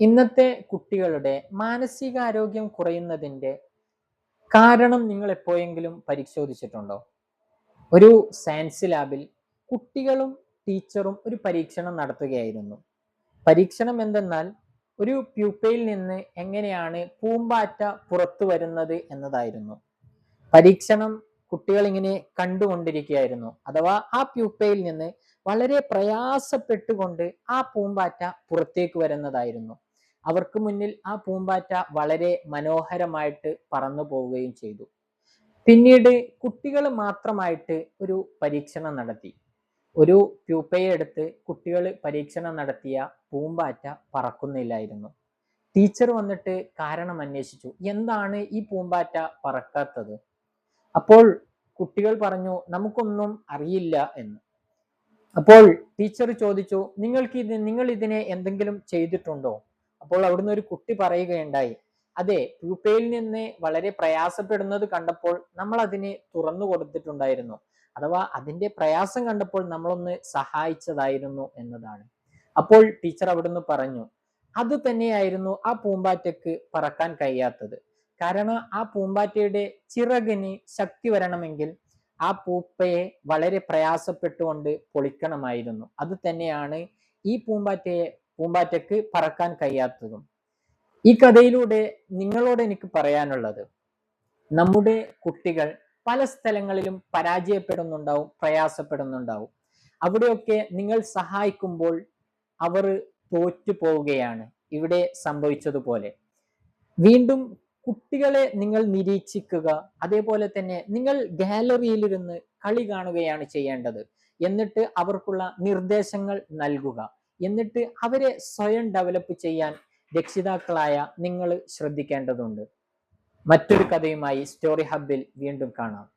ഇന്നത്തെ കുട്ടികളുടെ മാനസികാരോഗ്യം കുറയുന്നതിന്റെ കാരണം നിങ്ങൾ എപ്പോഴെങ്കിലും പരിശോധിച്ചിട്ടുണ്ടോ? ഒരു സയൻസ് ലാബിൽ കുട്ടികളും ടീച്ചറും ഒരു പരീക്ഷണം നടത്തുകയായിരുന്നു. പരീക്ഷണം എന്തെന്നാൽ ഒരു പ്യൂപ്പയിൽ നിന്ന് എങ്ങനെയാണ് പൂമ്പാറ്റ പുറത്തു വരുന്നത് എന്നതായിരുന്നു. പരീക്ഷണം കുട്ടികൾ ഇങ്ങനെ കണ്ടുകൊണ്ടിരിക്കുകയായിരുന്നു. അഥവാ ആ പ്യൂപ്പയിൽ നിന്ന് വളരെ പ്രയാസപ്പെട്ടുകൊണ്ട് ആ പൂമ്പാറ്റ പുറത്തേക്ക് വരുന്നതായിരുന്നു. അവർക്ക് മുന്നിൽ ആ പൂമ്പാറ്റ വളരെ മനോഹരമായിട്ട് പറന്നു പോവുകയും ചെയ്തു. പിന്നീട് കുട്ടികൾ മാത്രമായിട്ട് ഒരു പരീക്ഷണം നടത്തി. ഒരു പ്യൂപ്പയെ എടുത്ത് കുട്ടികൾ പരീക്ഷണം നടത്തിയ പൂമ്പാറ്റ പറക്കുന്നില്ലായിരുന്നു. ടീച്ചർ വന്നിട്ട് കാരണം അന്വേഷിച്ചു. എന്താണ് ഈ പൂമ്പാറ്റ പറക്കാത്തത്? അപ്പോൾ കുട്ടികൾ പറഞ്ഞു നമുക്കൊന്നും അറിയില്ല എന്ന്. അപ്പോൾ ടീച്ചർ ചോദിച്ചു നിങ്ങൾക്ക് ഇത് നിങ്ങൾ ഇതിനെ എന്തെങ്കിലും ചെയ്തിട്ടുണ്ടോ? അപ്പോൾ അവിടുന്ന് ഒരു കുട്ടി പറയുകയുണ്ടായി അതെ പ്യൂപ്പയിൽ നിന്ന് വളരെ പ്രയാസപ്പെടുന്നത് കണ്ടപ്പോൾ നമ്മൾ അതിനെ തുറന്നു കൊടുത്തിട്ടുണ്ടായിരുന്നു. അഥവാ അതിന്റെ പ്രയാസം കണ്ടപ്പോൾ നമ്മളൊന്ന് സഹായിച്ചതായിരുന്നു എന്നതാണ്. അപ്പോൾ ടീച്ചർ അവിടുന്ന് പറഞ്ഞു അത് തന്നെയായിരുന്നു ആ പൂമ്പാറ്റയ്ക്ക് പറക്കാൻ കഴിയാത്തത്. കാരണം ആ പൂമ്പാറ്റയുടെ ചിറകിന് ശക്തി വരണമെങ്കിൽ ആ പൂപ്പയെ വളരെ പ്രയാസപ്പെട്ടുകൊണ്ട് പൊളിക്കണമായിരുന്നു. അത് തന്നെയാണ് ഈ പൂമ്പാറ്റയെ പൂമ്പാറ്റയ്ക്ക് പറക്കാൻ കഴിയാത്തതും. ഈ കഥയിലൂടെ നിങ്ങളോട് എനിക്ക് പറയാനുള്ളത് നമ്മുടെ കുട്ടികൾ പല സ്ഥലങ്ങളിലും പരാജയപ്പെടുന്നുണ്ടാവും പ്രയാസപ്പെടുന്നുണ്ടാവും. അവിടെയൊക്കെ നിങ്ങൾ സഹായിക്കുമ്പോൾ അവർ തോറ്റു പോവുകയാണ് ഇവിടെ സംഭവിച്ചതുപോലെ. വീണ്ടും കുട്ടികളെ നിങ്ങൾ നിരീക്ഷിക്കുക അതേപോലെ തന്നെ നിങ്ങൾ ഗാലറിയിലിരുന്ന് കളി കാണുകയാണ് ചെയ്യേണ്ടത്. എന്നിട്ട് അവർക്കുള്ള നിർദ്ദേശങ്ങൾ നൽകുക. എന്നിട്ട് അവരെ സ്വയം ഡെവലപ്പ് ചെയ്യാൻ രക്ഷിതാക്കളായ നിങ്ങൾ ശ്രദ്ധിക്കേണ്ടതുണ്ട്. മറ്റൊരു കഥയുമായി സ്റ്റോറി ഹബിൽ വീണ്ടും കാണാം.